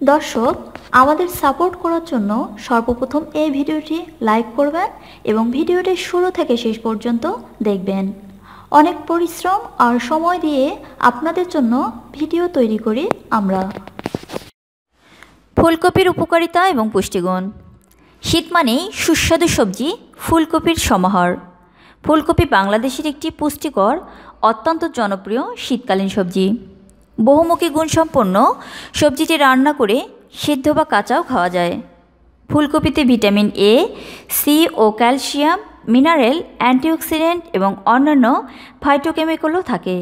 দর্শক, আমাদের সাপোর্ট করার জন্য সর্বপ্রথম এই ভিডিওটি লাইক করবেন এবং ভিডিওটি শুরু থেকে শেষ পর্যন্ত দেখবেন। অনেক পরিশ্রম আর সময় দিয়ে আপনাদের জন্য ভিডিও তৈরি করি আমরা। ফুলকপির উপকারিতা এবং পুষ্টিগুণ। শীত মানেই সুস্বাদু সবজি, ফুলকপির সমাহার। ফুলকপি বাংলাদেশের একটি পুষ্টিকর, অত্যন্ত জনপ্রিয় শীতকালীন সবজি। বহুমুখী গুণসম্পন্ন, সবজিটি রান্না করে সিদ্ধ বা কাঁচাও খাওয়া যায়। ফুলকপিতে ভিটামিন এ সি ও ক্যালসিয়াম, মিনারেল, অ্যান্টিঅক্সিডেন্ট এবং অন্যান্য ফাইটোকেমিক্যালও থাকে।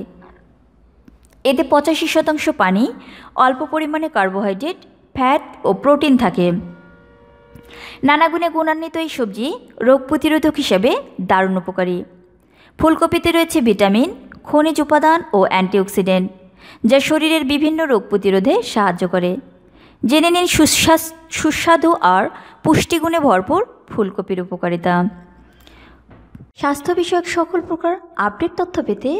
এতে পঁচাশি শতাংশ পানি, অল্প পরিমাণে কার্বোহাইড্রেট ফ্যাট ও প্রোটিন থাকে। নানা গুণে গুণান্বিত এই সবজি রোগ প্রতিরোধক হিসেবে দারুণ উপকারী। ফুলকপিতে রয়েছে ভিটামিন, খনিজ উপাদান ও অ্যান্টিঅক্সিডেন্ট। যা শরীরের বিভিন্ন রোগ প্রতিরোধে সাহায্য করে। জেনে নিন সুস্বাদু আর পুষ্টিগুণে ভরপুর ফুলকপির উপকারিতা। স্বাস্থ্য বিষয়ক সকল প্রকার আপডেট তথ্য পেতে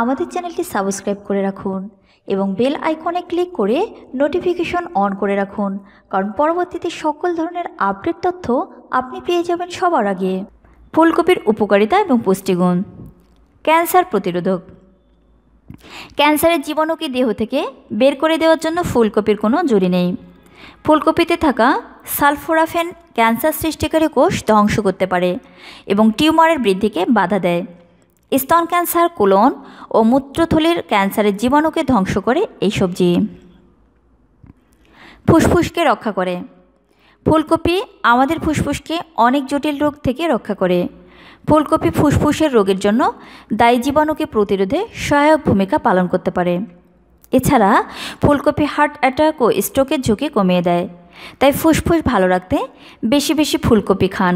আমাদের চ্যানেলটি সাবস্ক্রাইব করে রাখুন এবং বেল আইকনে ক্লিক করে নোটিফিকেশন অন করে রাখুন, কারণ পরবর্তীতে সকল ধরনের আপডেট তথ্য আপনি পেয়ে যাবেন সবার আগে। ফুলকপির উপকারিতা এবং পুষ্টিগুণ। ক্যান্সার প্রতিরোধক। ক্যান্সারের জীবাণুকে দেহ থেকে বের করে দেওয়ার জন্য ফুলকপির কোনো জুড়ি নেই? ফুলকপিতে থাকা সালফোরাফেন ক্যান্সার সৃষ্টিকারী কোষ ধ্বংস করতে পারে এবং টিউমারের বৃদ্ধিকে বাধা দেয়। স্তন ক্যান্সার, কোলন ও মূত্রথলির ক্যান্সারের জীবাণুকে ধ্বংস করে এই সবজি। ফুসফুসকে রক্ষা করে। ফুলকপি আমাদের ফুসফুসকে অনেক জটিল রোগ থেকে রক্ষা করে। ফুলকপি ফুসফুসের রোগের জন্য দায়ী জীবাণুকে প্রতিরোধে সহায়ক ভূমিকা পালন করতে পারে। এছাড়া ফুলকপি হার্ট অ্যাটাক ও স্ট্রোকের ঝুঁকি কমিয়ে দেয়। তাই ফুসফুস ভালো রাখতে বেশি বেশি ফুলকপি খান।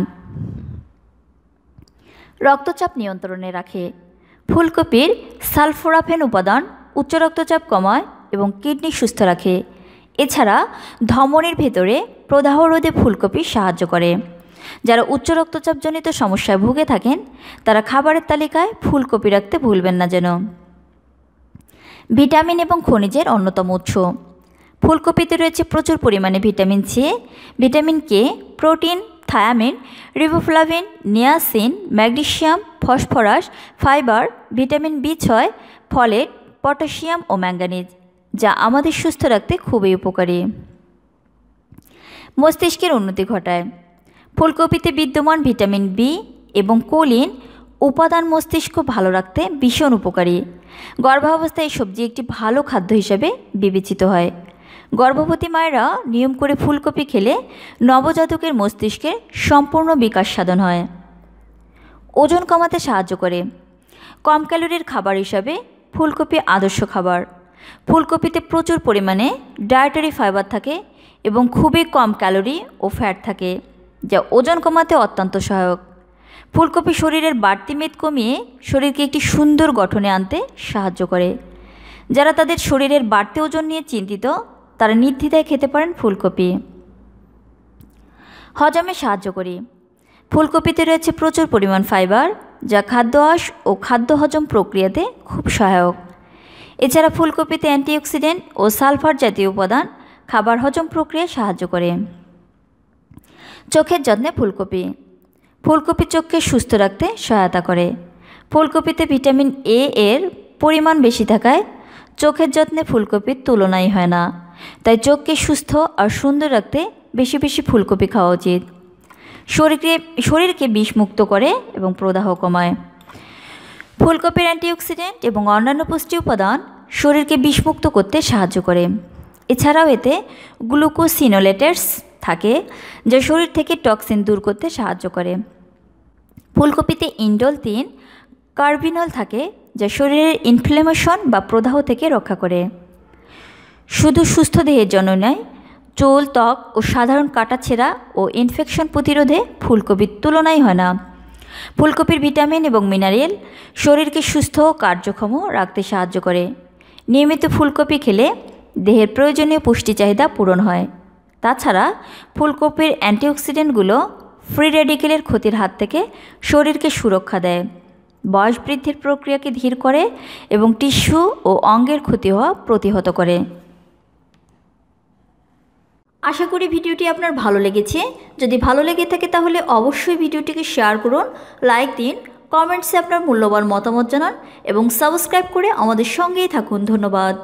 রক্তচাপ নিয়ন্ত্রণে রাখে। ফুলকপির সালফোরাফেন উপাদান উচ্চ রক্তচাপ কমায় এবং কিডনি সুস্থ রাখে। এছাড়া ধমনির ভেতরে প্রদাহ রোধে ফুলকপি সাহায্য করে। যারা উচ্চ রক্তচাপজনিত সমস্যায় ভুগে থাকেন, তারা খাবারের তালিকায় ফুলকপি রাখতে ভুলবেন না যেন। ভিটামিন এবং খনিজের অন্যতম উৎস। ফুলকপিতে রয়েছে প্রচুর পরিমাণে vitamin C, vitamin K, protein, thiamine, riboflavin, niacin magnesium phosphorus, fibre, vitamin B ছয়, ফলেট, পটাশিয়াম ও ম্যাঙ্গানিজ, যা আমাদের সুস্থ রাখতে খুবই উপকারী। মস্তিষ্কের উন্নতি ঘটায়। ফুলকপিতে বিদ্যমান ভিটামিন বি এবং কোলিন উপাদান মস্তিষ্ক ভালো রাখতে ভীষণ উপকারী। গর্ভাবস্থায় এই সবজি একটি ভালো খাদ্য হিসেবে বিবেচিত হয়। গর্ভবতী মায়েরা নিয়ম করে ফুলকপি খেলে নবজাতকের মস্তিষ্কের সম্পূর্ণ বিকাশ সাধন হয়। ওজন কমাতে সাহায্য করে। কম ক্যালোরির খাবার হিসাবে ফুলকপি আদর্শ খাবার। ফুলকপিতে প্রচুর পরিমাণে ডায়েটারি ফাইবার থাকে এবং খুবই কম ক্যালোরি ও ফ্যাট থাকে। যা ওজন কমাতে অত্যন্ত সহায়ক। ফুলকপি শরীরের বাড়তি মেদ কমিয়ে শরীরকে একটি সুন্দর গঠনে আনতে সাহায্য করে। যারা তাদের শরীরের বাড়তি ওজন নিয়ে চিন্তিত, তারা নির্দ্বিধায় খেতে পারেন ফুলকপি। হজমে সাহায্য করি। ফুলকপিতে রয়েছে প্রচুর পরিমাণ ফাইবার, যা খাদ্য আঁশ ও খাদ্য হজম প্রক্রিয়াতে খুব সহায়ক। এছাড়া ফুলকপিতে অ্যান্টিঅক্সিডেন্ট ও সালফার জাতীয় উপাদান খাবার হজম প্রক্রিয়ায় সাহায্য করে। চোখের যত্নে ফুলকপি। ফুলকপি চোখকে সুস্থ রাখতে সহায়তা করে। ফুলকপিতে ভিটামিন এ এর পরিমাণ বেশি থাকায় চোখের যত্নে ফুলকপির তুলনাই হয় না। তাই চোখকে সুস্থ আর সুন্দর রাখতে বেশি বেশি ফুলকপি খাওয়া উচিত। শরীরকে শরীরকে বিষমুক্ত করে এবং প্রদাহ কমায়। ফুলকপির অ্যান্টিঅক্সিডেন্ট এবং অন্যান্য পুষ্টি উপাদান শরীরকে বিষমুক্ত করতে সাহায্য করে। এছাড়াও এতে গ্লুকোসিনোলেটার্স থাকে, যা শরীর থেকে টক্সিন দূর করতে সাহায্য করে। ফুলকপিতে ইন্ডোল তিন কার্বিনল থাকে, যা শরীরের ইনফ্লেমেশন বা প্রদাহ থেকে রক্ষা করে। শুধু সুস্থ দেহের জন্য নয়, চুল, ত্বক ও সাধারণ কাটাছেঁড়া ও ইনফেকশন প্রতিরোধে ফুলকপির তুলনাই হয় না। ফুলকপির ভিটামিন এবং মিনারেল শরীরকে সুস্থ ও কার্যক্ষম রাখতে সাহায্য করে। নিয়মিত ফুলকপি খেলে দেহের প্রয়োজনীয় পুষ্টি চাহিদা পূরণ হয়। তাছাড়া ফুলকপির অ্যান্টিঅক্সিডেন্টগুলো ফ্রি রেডিকেলের ক্ষতির হাত থেকে শরীরকে সুরক্ষা দেয়, বয়স বৃদ্ধির প্রক্রিয়াকে ধীর করে এবং টিস্যু ও অঙ্গের ক্ষতি হওয়া প্রতিহত করে। আশা করি ভিডিওটি আপনার ভালো লেগেছে। যদি ভালো লেগে থাকে তাহলে অবশ্যই ভিডিওটিকে শেয়ার করুন, লাইক দিন, কমেন্টসে আপনার মূল্যবান মতামত জানান এবং সাবস্ক্রাইব করে আমাদের সঙ্গেই থাকুন। ধন্যবাদ।